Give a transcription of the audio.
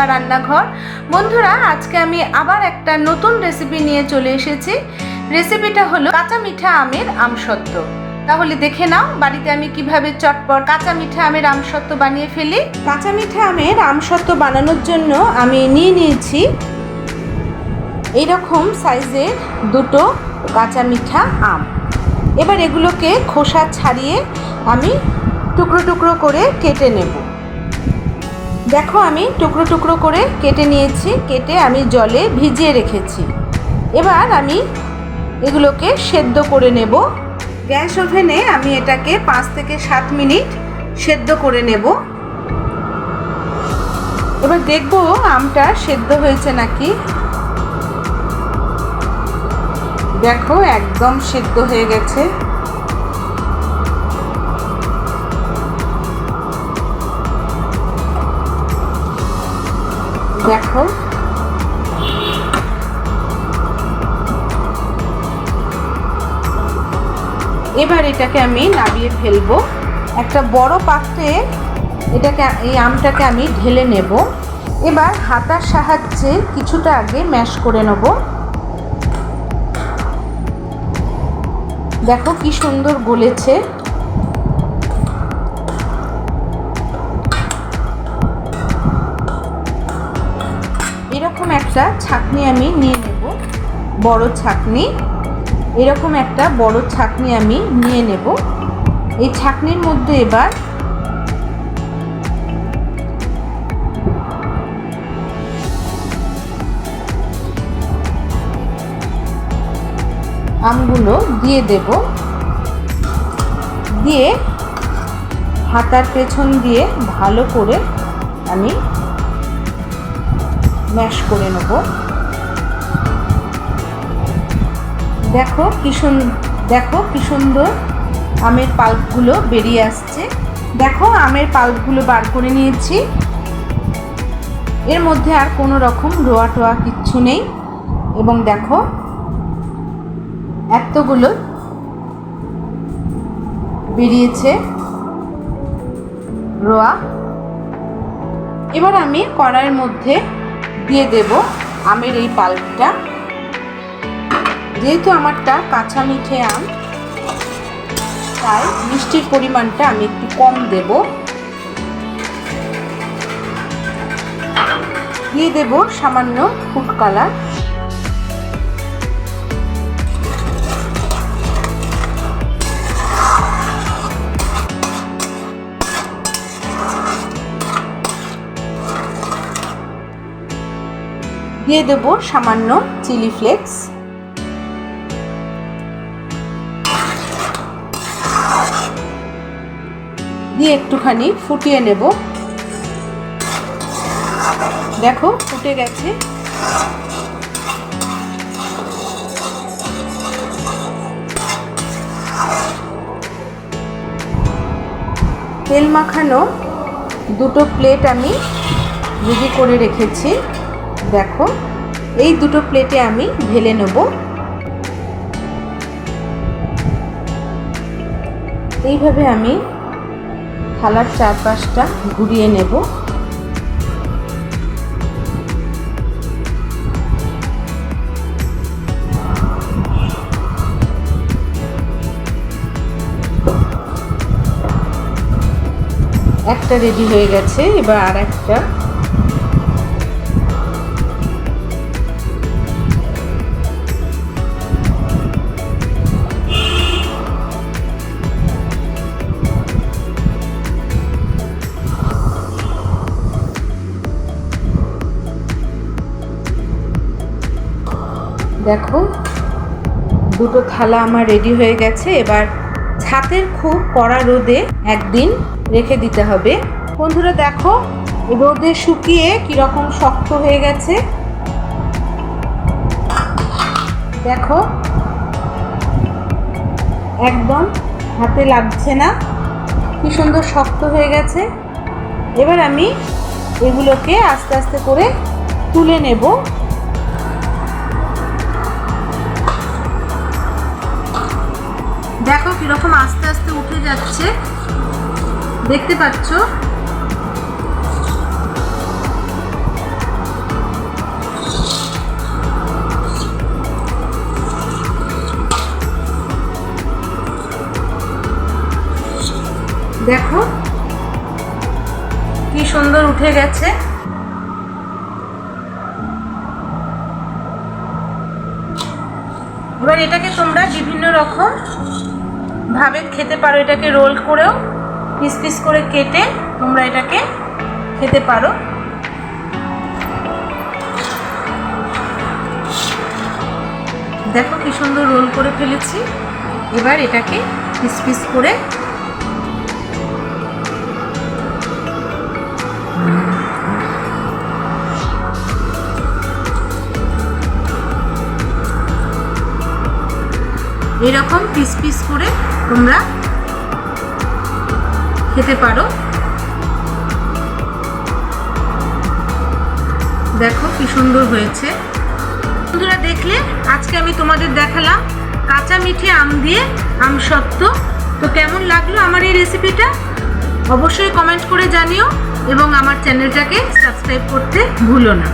দেওয়া রান্নাঘর। বন্ধুরা, আজকে আমি আবার একটা নতুন রেসিপি নিয়ে চলে এসেছি। রেসিপিটা হলো কাঁচা মিঠা আমের আমসত্ত্ব। তাহলে দেখে নাও, বাড়িতে আমি কীভাবে চটপট কাঁচা মিঠা আমের আমসত্ত্ব বানিয়ে ফেলি। কাঁচা মিঠা আমের আমসত্ত্ব বানানোর জন্য আমি নিয়ে নিয়েছি এইরকম সাইজের দুটো কাঁচা মিঠা আম। এবার এগুলোকে খোসা ছাড়িয়ে আমি টুকরো টুকরো করে কেটে নেব। দেখো আমি টুকরো টুকরো করে কেটে নিয়েছি, কেটে আমি জলে ভিজিয়ে রেখেছি। এবার আমি এগুলোকে সেদ্ধ করে নেব। গ্যাস ওভেনে আমি এটাকে পাঁচ থেকে সাত মিনিট সেদ্ধ করে নেব। এবার দেখব আমটা সেদ্ধ হয়েছে নাকি। দেখো একদম সেদ্ধ হয়ে গেছে। দেখো। এবার এটাকে আমি নামিয়ে ফেলব। একটা বড় পাত্রে এটাকে, এই আমটাকে আমি ঢেলে নেব। এবার হাতার সাহায্যে কিছুটা আগে ম্যাশ করে নেব। দেখো কি সুন্দর গলেছে। একটা ছাকনি আমি নিয়ে নেব। বড় ছাকনি। এরকম একটা বড় ছাকনি আমি নিয়ে নেব। এই ছাকনির মধ্যে এবার আমগুলো দিয়ে দেব। দিয়ে হাতার পেছন দিয়ে ভালো করে আমি ম্যাশ করে নেব। দেখো কি দেখো কি সুন্দর আমের পাল্পগুলো বেরিয়ে আসছে। দেখো আমের পাল্পগুলো বার করে নিয়েছি। এর মধ্যে আর কোনো রকম রোয়া টোয়া কিচ্ছু নেই। এবং দেখো এতগুলো বেরিয়েছে রোয়া। এবার আমি কড়াইয়ের মধ্যে দিয়ে দেব আমের এই পাল্পটা। যেহেতু আমারটা কাঁচা মিঠে আম, তাই মিষ্টির পরিমাণটা আমি একটু কম দেব। দিয়ে দেব সামান্য ফুড কালার। দিয়ে দেব সামান্য চিলি ফ্লেক্স। দিয়ে একটুখানি ফুটিয়ে নেব। দেখো, ফুটে গেছে। তেল মাখানো দুটো প্লেট আমি রেডি করে রেখেছি। দেখো, এই দুটো প্লেটে আমি ঢেলে নেব। এইভাবে আমি থালার চারপাশটা ঘুরিয়ে নেব। একটা রেডি হয়ে গেছে, এবার আর একটা দেখো, দুটো থালা আমার রেডি হয়ে গেছে। এবার ছাতের খুব কড়া রোদে একদিন রেখে দিতে হবে। বন্ধুরা দেখো, রোদে শুকিয়ে কীরকম শক্ত হয়ে গেছে। দেখো, একদম হাতে লাগছে না। কি সুন্দর শক্ত হয়ে গেছে। এবার আমি এগুলোকে আস্তে আস্তে করে তুলে নেব। কীরকম আস্তে আস্তে উঠে যাচ্ছে? দেখতে পাচ্ছ? দেখো কি সুন্দর উঠে গেছে। এবার এটাকে তোমরা বিভিন্ন রকম ভাবে খেতে পারো এটাকে রোল করেও পিস পিস করে কেটে তোমরা এটাকে খেতে পারো। দেখো কি সুন্দর রোল করে ফেলেছি। এবার এটাকে পিস পিস করে এরকম পিস পিস করে তোমরা খেতে পারো। দেখো কি সুন্দর হয়েছে। বন্ধুরা দেখলে, আজকে আমি তোমাদের দেখালাম কাঁচা মিঠে আম দিয়ে আম সত্ত্ব তো কেমন লাগল আমার এই রেসিপিটা অবশ্যই কমেন্ট করে জানিও এবং আমার চ্যানেলটাকে সাবস্ক্রাইব করতে ভুলো না।